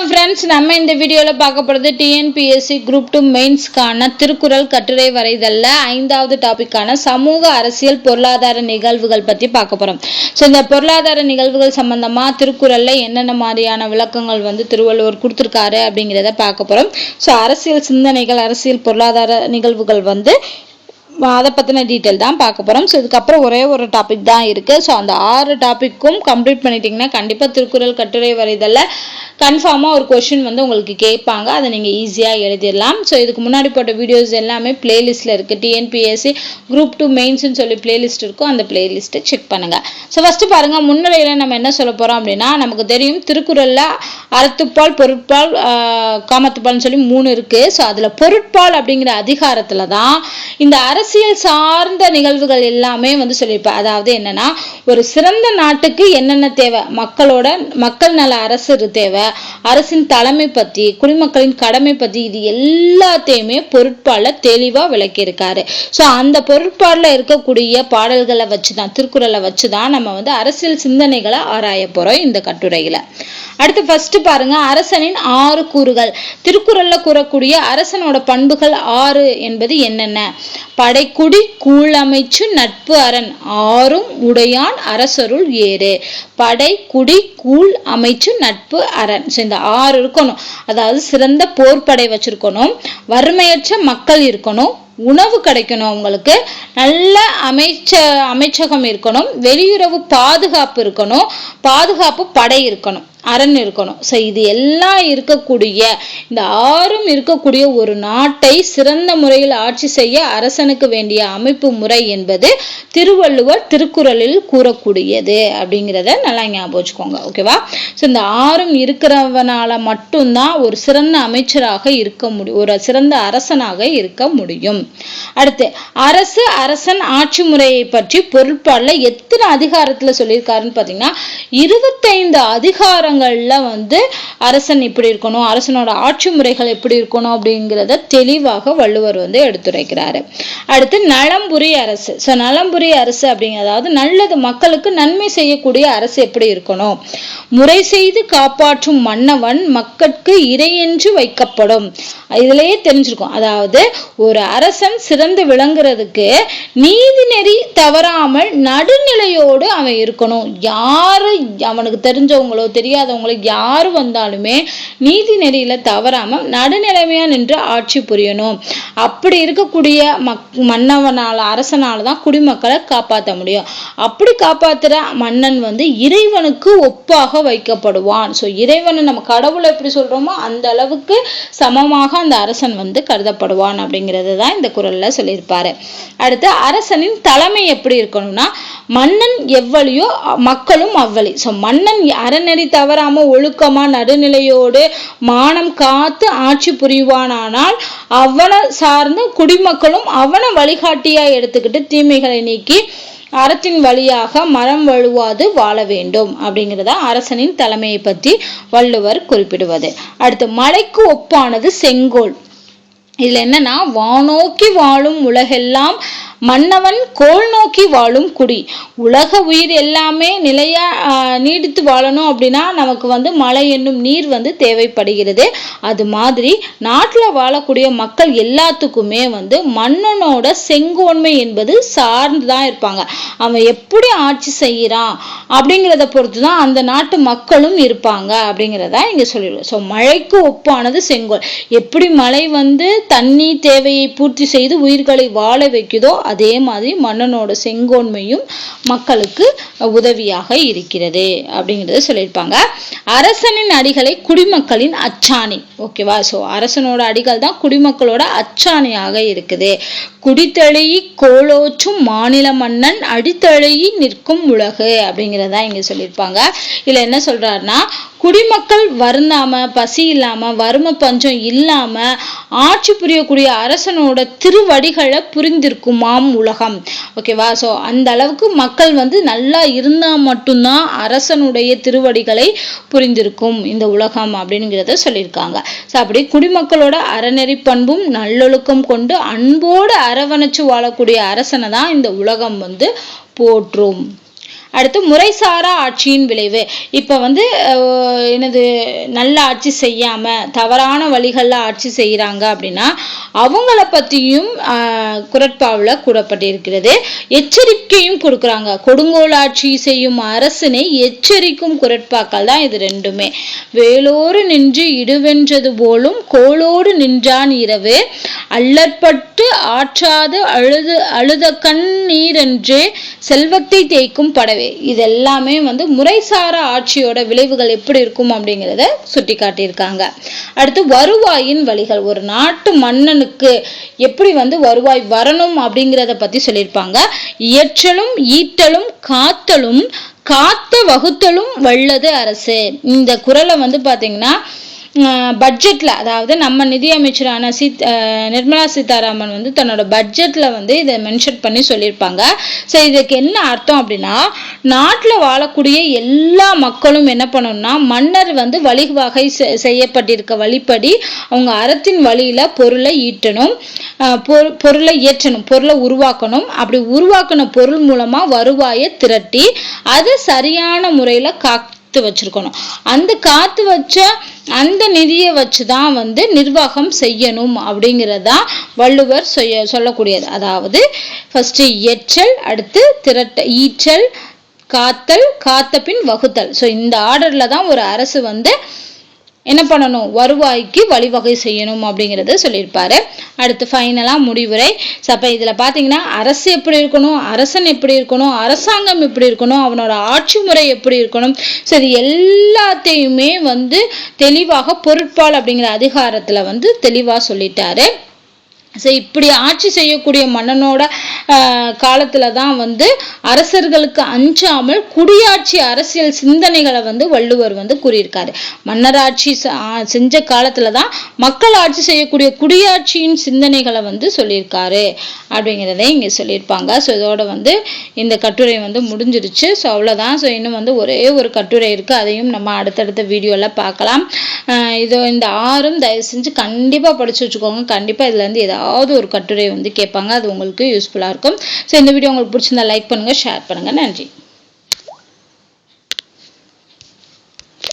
Friends நம்ம இந்த வீடியோவில் பார்க்க போகிறது டிஎன்பிஎஸ்சி குரூப் டூ மெயின்ஸ்க்கான திருக்குறள் கட்டுரை வரைதல்ல ஐந்தாவது டாபிக்கான சமூக அரசியல் பொருளாதார நிகழ்வுகள் பற்றி பார்க்க போகிறோம் ஸோ இந்த பொருளாதார நிகழ்வுகள் சம்மந்தமாக திருக்குறளில் என்னென்ன மாதிரியான விளக்கங்கள் வந்து திருவள்ளுவர் கொடுத்துருக்காரு அப்படிங்கிறத பார்க்க போகிறோம் ஸோ அரசியல் சிந்தனைகள் அரசியல் பொருளாதார நிகழ்வுகள் வந்து அதை பற்றின டீட்டெயில் தான் பார்க்க போகிறோம் ஸோ இதுக்கப்புறம் ஒரே ஒரு டாபிக் தான் இருக்குது ஸோ அந்த ஆறு டாப்பிக்கும் கம்ப்ளீட் பண்ணிட்டீங்கன்னா கண்டிப்பாக திருக்குறள் கட்டுரை வரைதலில் கன்ஃபார்மாக ஒரு கொஷின் வந்து உங்களுக்கு கேட்பாங்க. அதை நீங்கள் ஈஸியாக எழுதிடலாம். ஸோ இதுக்கு முன்னாடி போட்ட வீடியோஸ் எல்லாமே பிளேலிஸ்ட்டில் இருக்குது டிஎன்பிஎஸ்சி குரூப் டூ மெயின்ஸ்னு சொல்லி பிளேலிஸ்ட் இருக்கும். அந்த பிளேலிஸ்ட்டை செக் பண்ணுங்கள் ஸோ ஃபஸ்ட்டு பாருங்கள் முன்னுரையில் நம்ம என்ன சொல்ல போகிறோம் அப்படின்னா நமக்கு தெரியும் திருக்குறளில் அறத்துப்பால் பொருட்பால் காமத்துப்பால்னு சொல்லி மூணு இருக்குது ஸோ அதில் பொருட்பால் அப்படிங்கிற அதிகாரத்தில் தான் இந்த அரசியல் சார்ந்த நிகழ்வுகள் எல்லாமே வந்து சொல்லியிருப்பேன் அதாவது என்னன்னா ஒரு சிறந்த நாட்டுக்கு என்னென்ன தேவை? மக்களோட மக்கள் நல அரசு தேவை. அரசின் தலைமை பற்றி குடிமக்களின் கடமை பற்றி இது எல்லாத்தையுமே பொருட்பால தெளிவாக விளக்கியிருக்காரு. ஸோ அந்த பொருட்பாடில் இருக்கக்கூடிய பாடல்களை வச்சு தான் திருக்குறளை வச்சு தான் நம்ம வந்து அரசியல் சிந்தனைகளை ஆராய போகிறோம் இந்த கட்டுரையில். அடுத்து ஃபர்ஸ்ட் பாருங்க அரசனின் ஆறு கூறுகள். திருக்குறள்ல கூறக்கூடிய அரசனோட பண்புகள் ஆறு என்பது என்னென்ன? படைக்குடி கூழமைச்சு நட்பு அரண். ஆறும் உடையான் அரசருள் ஏறு. படை குடி கூழ் அமைச்சு நட்பு அரண். ஸோ இந்த ஆறு இருக்கணும். அதாவது சிறந்த போர்படை வச்சிருக்கணும். வறுமையற்ற மக்கள் இருக்கணும். உணவு கிடைக்கணும் அவங்களுக்கு. நல்ல அமைச்ச அமைச்சகம் இருக்கணும். வெளியுறவு பாதுகாப்பு இருக்கணும். பாதுகாப்பு படை இருக்கணும். அரண் இருக்கணும். ஸோ இது எல்லாம் இருக்கக்கூடிய இந்த ஆறும் இருக்கக்கூடிய ஒரு நாட்டை சிறந்த முறையில் ஆட்சி செய்ய அரசனுக்கு வேண்டிய அமைப்பு முறை என்பது திருவள்ளுவர் திருக்குறளில் கூறக்கூடியது அப்படிங்கிறத நல்லா ஞாபகம் வச்சுக்கோங்க. ஓகேவா ஸோ இந்த ஆறும் இருக்கிறவனால மட்டும்தான் ஒரு சிறந்த அமைச்சராக இருக்க முடியும் ஒரு சிறந்த அரசனாக இருக்க முடியும். அடுத்து அரசு அரசன் ஆட்சி முறையை பற்றி பொருட்பாடில் எத்தனை அதிகாரத்துல சொல்லியிருக்காருன்னு பார்த்தீங்கன்னா இருபத்தைந்து அதிகாரங்கள்ல வந்து அரசன் இப்படி இருக்கணும் அரசனோட ஆட்சி முறைகள் எப்படி இருக்கணும் அப்படிங்கிறத தெளிவாக வள்ளுவர் வந்து எடுத்துரைக்கிறாரு. அடுத்து நலம்புரி அரசு. ஸோ நலம்புரி அரசு அப்படிங்கிறது அதாவது நல்லது மக்களுக்கு நன்மை செய்யக்கூடிய அரசு எப்படி இருக்கணும்? முறை செய்து காப்பாற்றும் மன்னவன் மக்களுக்கு இறையென்று வைக்கப்படும். இதுலயே தெரிஞ்சிருக்கும். அதாவது ஒரு அரசன் சிறந்து விளங்குறதுக்கு நீதி நெறி தவறாமல் நடுநிலையோடு அவன் இருக்கணும். யாரு அவனுக்கு தெரிஞ்சவங்களோ தெரியாது முடியாதவங்களுக்கு யார் வந்தாலுமே நீதி நெறியில தவறாம நடுநிலைமையாக நின்று ஆட்சி புரியணும். அப்படி இருக்கக்கூடிய மக் மன்னவனால அரசனால் தான் குடிமக்களை காப்பாற்ற முடியும். அப்படி காப்பாத்துற மன்னன் வந்து இறைவனுக்கு ஒப்பாக வைக்கப்படுவான். ஸோ இறைவனை நம்ம கடவுளை எப்படி சொல்றோமோ அந்த அளவுக்கு சமமாக அந்த அரசன் வந்து கருதப்படுவான் அப்படிங்கிறது தான் இந்த குரலில் சொல்லியிருப்பாரு. அடுத்து அரசனின் தலைமை எப்படி இருக்கணும்னா மன்னன் எவ்வளியோ மக்களும் அவ்வளி. ஸோ மன்னன் அறநெறி தவறாம ஒழுக்கமா நடுநிலையோடு மானம் காத்து ஆட்சி புரிவானானால் அவனை சார்ந்த குடிமக்களும் அவனை வழிகாட்டியா எடுத்துக்கிட்டு தீமைகளை நீக்கி அறத்தின் வழியாக மரம் வழுவாது வாழ வேண்டும். அப்படிங்கிறத அரசனின் தலைமையை பற்றி வள்ளுவர் குறிப்பிடுவது. அடுத்து மலைக்கு ஒப்பானது செங்கோல். இதில் என்னன்னா வானோக்கி வாழும் உலகெல்லாம் மன்னவன் கோல் நோக்கி வாழும் குடி. உலக உயிர் எல்லாமே நிலையா நீடித்து வாழணும் அப்படின்னா நமக்கு வந்து மழை என்னும் நீர் வந்து தேவைப்படுகிறது. அது மாதிரி நாட்டில் வாழக்கூடிய மக்கள் எல்லாத்துக்குமே வந்து மன்னனோட செங்கோன்மை என்பது சார்ந்து தான் இருப்பாங்க. அவன் எப்படி ஆட்சி செய்கிறான் அப்படிங்கிறத பொறுத்து தான் அந்த நாட்டு மக்களும் இருப்பாங்க அப்படிங்கிறதா இங்கே சொல்லிடுவோம் ஸோ மழைக்கு ஒப்பானது செங்கோல். எப்படி மழை வந்து தண்ணி தேவையை பூர்த்தி செய்து உயிர்களை வாழ வைக்குதோ அதே மாதிரி மன்னனோட செங்கோன்மையும் மக்களுக்கு உதவியாக இருக்கிறது அப்படிங்கிறத சொல்லியிருப்பாங்க. அரசனின் அடிகளை குடிமக்களின் அச்சாணி. ஓகேவா ஸோ அரசனோட அடிகள் தான் குடிமக்களோட அச்சாணியாக இருக்குது. குடித்தழி கோலோச்சும் மாநில மன்னன் அடித்தழுகி நிற்கும் உலகு அப்படிங்கிறதா இங்கே சொல்லியிருப்பாங்க. இதில் என்ன சொல்கிறாருன்னா குடிமக்கள் வருந்தாம பசி இல்லாம வறுமை பஞ்சம் இல்லாம ஆட்சி புரியக்கூடிய அரசனோட திருவடிகளை புரிந்திருக்குமாம் உலகம். ஓகேவா ஸோ அந்த அளவுக்கு மக்கள் வந்து நல்லா இருந்தா மட்டும்தான் அரசனுடைய திருவடிகளை புரிந்திருக்கும் இந்த உலகம் அப்படிங்கிறத சொல்லியிருக்காங்க. ஸோ அப்படி குடிமக்களோட அறநெறி பண்பும் நல்லொழுக்கம் கொண்டு அன்போடு அரவணைச்சு வாழக்கூடிய அரசனை தான் இந்த உலகம் வந்து போற்றும். அடுத்து முறைசாரா ஆட்சியின் விளைவு. இப்போ வந்து எனது நல்ல ஆட்சி செய்யாமல் தவறான வழிகளில் ஆட்சி செய்கிறாங்க அப்படின்னா அவங்கள பற்றியும் குரட்பாவில் கூறப்பட்டிருக்கிறது. எச்சரிக்கையும் கொடுக்குறாங்க. கொடுங்கோல் ஆட்சி செய்யும் அரசனை எச்சரிக்கும் குரட்பாக்கள் தான் இது ரெண்டுமே. வேலோடு நின்று இடுவென்றது போலும் கோளோடு நின்றான் இரவு. அல்லற்பட்டு ஆற்றாது அழுது அழுத கண் நீரென்றே செல்வத்தை தேய்க்கும் படவே. இது எல்லாமே வந்து முறைசார ஆட்சியோட விளைவுகள் எப்படி இருக்கும் அப்படிங்கிறத சுட்டி காட்டியிருக்காங்க அடுத்து வருவாயின் வழிகள். ஒரு நாட்டு மன்னனுக்கு எப்படி வந்து வருவாய் வரணும் அப்படிங்கிறத பத்தி சொல்லியிருப்பாங்க. இயற்றலும் ஈட்டலும் காத்தலும் காத்த வகுத்தலும் வல்லது அரசு. இந்த குரலை வந்து பாத்தீங்கன்னா பட்ஜெட்டில் அதாவது நம்ம நிதியமைச்சரான சீத் நிர்மலா சீதாராமன் வந்து தன்னோட பட்ஜெட்டில் வந்து இதை மென்ஷன் பண்ணி சொல்லியிருப்பாங்க. ஸோ இதுக்கு என்ன அர்த்தம் அப்படின்னா நாட்டில் வாழக்கூடிய எல்லா மக்களும் என்ன பண்ணணும்னா மன்னர் வந்து வழிவகை செய்யப்பட்டிருக்க வழிப்படி அவங்க அறத்தின் வழியில் பொருளை ஈட்டணும். பொருளை ஏற்றணும் பொருளை உருவாக்கணும். அப்படி உருவாக்கின பொருள் மூலமாக வருவாயை திரட்டி அதை சரியான முறையில் காக்க காத்து வச்சிருக்கணும். அந்த காத்து வச்ச அந்த நிதியை வச்சு தான் வந்து நிர்வாகம் செய்யணும் அப்படிங்கிறதா வள்ளுவர் செய்ய சொல்லக்கூடியது. அதாவது ஃபஸ்ட்டு எச்சல் அடுத்து திரட்ட ஈச்சல் காத்தல் காத்த பின் வகுத்தல். ஸோ இந்த ஆர்டரில் தான் ஒரு அரசு வந்து என்ன பண்ணணும்? வருவாய்க்கு வழிவகை செய்யணும் அப்படிங்கிறத சொல்லியிருப்பாரு. அடுத்து ஃபைனலாக முடிவுரை. ஸோ அப்போ இதில் பார்த்தீங்கன்னா அரசு எப்படி இருக்கணும்? அரசன் எப்படி இருக்கணும்? அரசாங்கம் எப்படி இருக்கணும்? அவனோட ஆட்சி முறை எப்படி இருக்கணும்? ஸோ இது எல்லாத்தையுமே வந்து தெளிவாக பொருட்பால் அப்படிங்கிற அதிகாரத்தில் வந்து தெளிவாக சொல்லிட்டாரு. ஸோ இப்படி ஆட்சி செய்யக்கூடிய மன்னனோட காலத்தில் தான் வந்து அரசர்களுக்கு அஞ்சாமல் குடியாட்சி அரசியல் சிந்தனைகளை வந்து வள்ளுவர் வந்து கூறியிருக்காரு. மன்னராட்சி செஞ்ச காலத்தில் தான் மக்கள் ஆட்சி செய்யக்கூடிய குடியாட்சியின் சிந்தனைகளை வந்து சொல்லியிருக்காரு. அப்படிங்கிறத இங்கே சொல்லியிருப்பாங்க. ஸோ இதோட வந்து இந்த கட்டுரை வந்து முடிஞ்சிருச்சு ஸோ அவ்வளோதான் ஸோ இன்னும் வந்து ஒரே ஒரு கட்டுரை இருக்குது அதையும் நம்ம அடுத்தடுத்த வீடியோவில் பார்க்கலாம். இதோ இந்த ஆறும் தயவு செஞ்சு கண்டிப்பாக படித்து வச்சுக்கோங்க. கண்டிப்பாக இதுலேருந்து ஏதாவது ஒரு கட்டுரை வந்து கேட்பாங்க அது உங்களுக்கு யூஸ்ஃபுல்லாக இருக்கும். ஸோ இந்த வீடியோ உங்களுக்கு பிடிச்சிருந்தா லைக் பண்ணுங்கள் ஷேர் பண்ணுங்கள் நன்றி.